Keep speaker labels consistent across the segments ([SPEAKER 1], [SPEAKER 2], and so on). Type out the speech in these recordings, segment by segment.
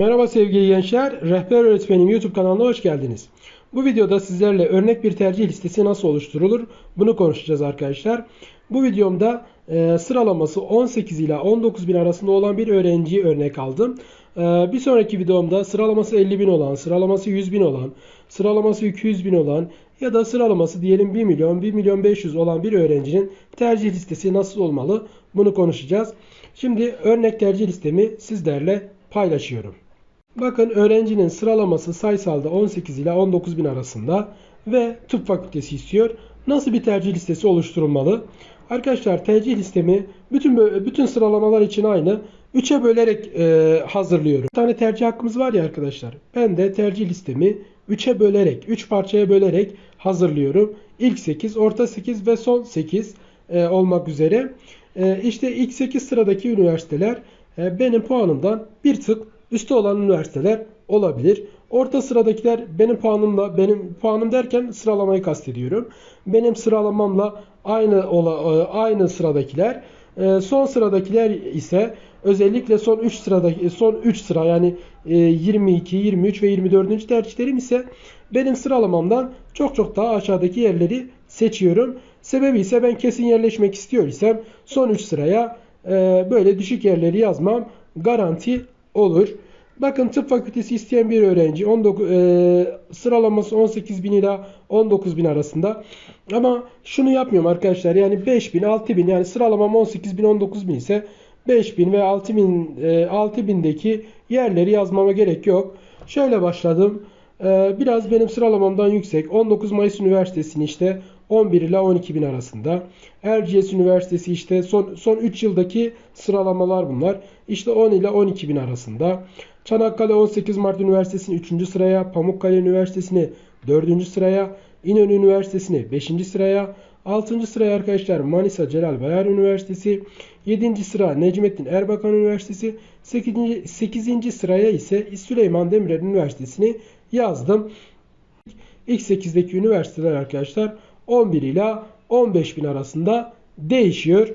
[SPEAKER 1] Merhaba sevgili gençler, Rehber Öğretmenim YouTube kanalına hoş geldiniz. Bu videoda sizlerle örnek bir tercih listesi nasıl oluşturulur bunu konuşacağız arkadaşlar. Bu videomda e, sıralaması 18 ile 19 bin arasında olan bir öğrenciyi örnek aldım. E, bir sonraki videomda sıralaması 50 bin olan, sıralaması 100 bin olan, sıralaması 200 bin olan ya da sıralaması diyelim 1 milyon, 1 milyon 500 olan bir öğrencinin tercih listesi nasıl olmalı bunu konuşacağız. Şimdi örnek tercih listemi sizlerle paylaşıyorum. Bakın öğrencinin sıralaması sayısalda 18 ile 19 bin arasında ve tıp fakültesi istiyor. Nasıl bir tercih listesi oluşturulmalı? Arkadaşlar tercih listemi bütün bütün sıralamalar için aynı. 3'e bölerek e, hazırlıyorum. Bir tane tercih hakkımız var ya arkadaşlar. Ben de tercih listemi 3'e bölerek, 3 parçaya bölerek hazırlıyorum. İlk 8, orta 8 ve son 8 e, olmak üzere. E, işte ilk 8 sıradaki üniversiteler e, benim puanımdan bir tık üstte olan üniversiteler olabilir. Orta sıradakiler benim puanımla benim puanım derken sıralamayı kastediyorum. Benim sıralamamla aynı ola, aynı sıradakiler. E, son sıradakiler ise özellikle son 3 sıradaki son 3 sıra yani 22, 23 ve 24. tercihlerim ise benim sıralamamdan çok çok daha aşağıdaki yerleri seçiyorum. Sebebi ise ben kesin yerleşmek istiyor isem son 3 sıraya e, böyle düşük yerleri yazmam garanti olur. Bakın tıp fakültesi isteyen bir öğrenci 19, e, sıralaması 18 bin ila 19 bin arasında. Ama şunu yapmıyorum arkadaşlar yani 5 bin 6 bin yani sıralamam 18 bin 19 bin ise 5 bin ve 6 bin e, 6 bindeki yerleri yazmama gerek yok. Şöyle başladım. E, biraz benim sıralamamdan yüksek. 19 Mayıs Üniversitesi'ni işte 11 ile 12 bin arasında. Erciyes Üniversitesi işte son, son 3 yıldaki sıralamalar bunlar. İşte 10 ile 12 bin arasında. Çanakkale 18 Mart Üniversitesi'ni 3. sıraya, Pamukkale Üniversitesi'ni 4. sıraya, İnönü Üniversitesi'ni 5. sıraya, 6. sıraya arkadaşlar Manisa Celal Bayar Üniversitesi, 7. sıra Necmettin Erbakan Üniversitesi, 8. 8. sıraya ise Süleyman Demirel Üniversitesi'ni yazdım. İlk 8'deki üniversiteler arkadaşlar 11 ila 15 bin arasında değişiyor.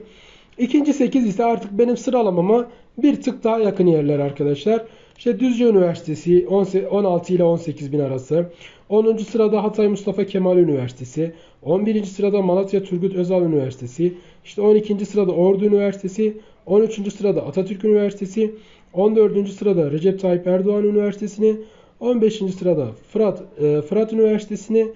[SPEAKER 1] İkinci 8 ise artık benim sıralamama bir tık daha yakın yerler arkadaşlar. İşte Düzce Üniversitesi 16 ile 18 bin arası. 10. sırada Hatay Mustafa Kemal Üniversitesi. 11. sırada Malatya Turgut Özal Üniversitesi. İşte 12. sırada Ordu Üniversitesi. 13. sırada Atatürk Üniversitesi. 14. sırada Recep Tayyip Erdoğan Üniversitesi'ni. 15. sırada Fırat, e, Fırat Üniversitesi'ni.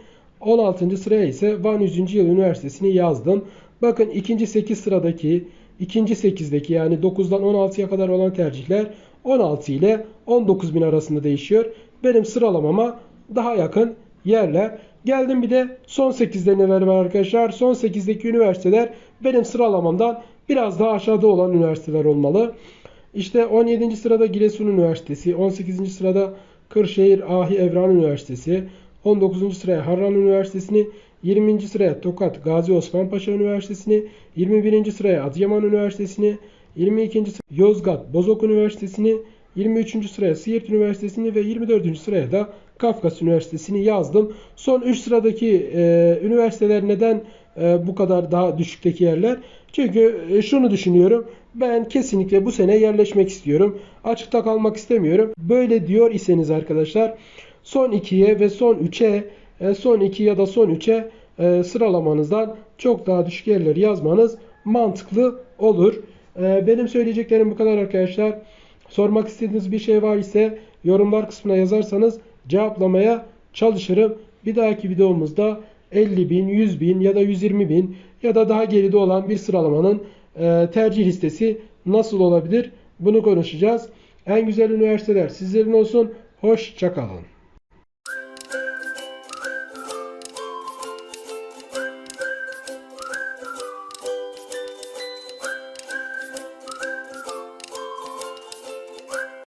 [SPEAKER 1] 16. sıraya ise Van 100. Yıl Üniversitesi'ni yazdım. Bakın ikinci 8 sıradaki, ikinci 8'deki yani 9'dan 16'ya kadar olan tercihler 16 ile 19 bin arasında değişiyor. Benim sıralamama daha yakın yerler. Geldim bir de son 8'de neler var arkadaşlar. Son 8'deki üniversiteler benim sıralamamdan biraz daha aşağıda olan üniversiteler olmalı. İşte 17. sırada Giresun Üniversitesi, 18. sırada Kırşehir Ahi Evran Üniversitesi, 19. sıraya Harran Üniversitesi'ni, 20. sıraya Tokat Gazi Osman Paşa Üniversitesi'ni, 21. sıraya Adıyaman Üniversitesi'ni, 22. sıraya Yozgat Bozok Üniversitesi'ni, 23. sıraya Siirt Üniversitesi'ni ve 24. sıraya da Kafkas Üniversitesi'ni yazdım. Son 3 sıradaki e, üniversiteler neden e, bu kadar daha düşükteki yerler? Çünkü e, şunu düşünüyorum. Ben kesinlikle bu sene yerleşmek istiyorum. Açıkta kalmak istemiyorum. Böyle diyor iseniz arkadaşlar son 2'ye ve son 3'e e, son 2 ya da son 3'e e, sıralamanızdan çok daha düşük yerleri yazmanız mantıklı olur. E, benim söyleyeceklerim bu kadar arkadaşlar. Sormak istediğiniz bir şey var ise yorumlar kısmına yazarsanız cevaplamaya çalışırım. Bir dahaki videomuzda 50 bin, 100 bin ya da 120 bin ya da daha geride olan bir sıralamanın tercih listesi nasıl olabilir bunu konuşacağız. En güzel üniversiteler sizlerin olsun. Hoşçakalın.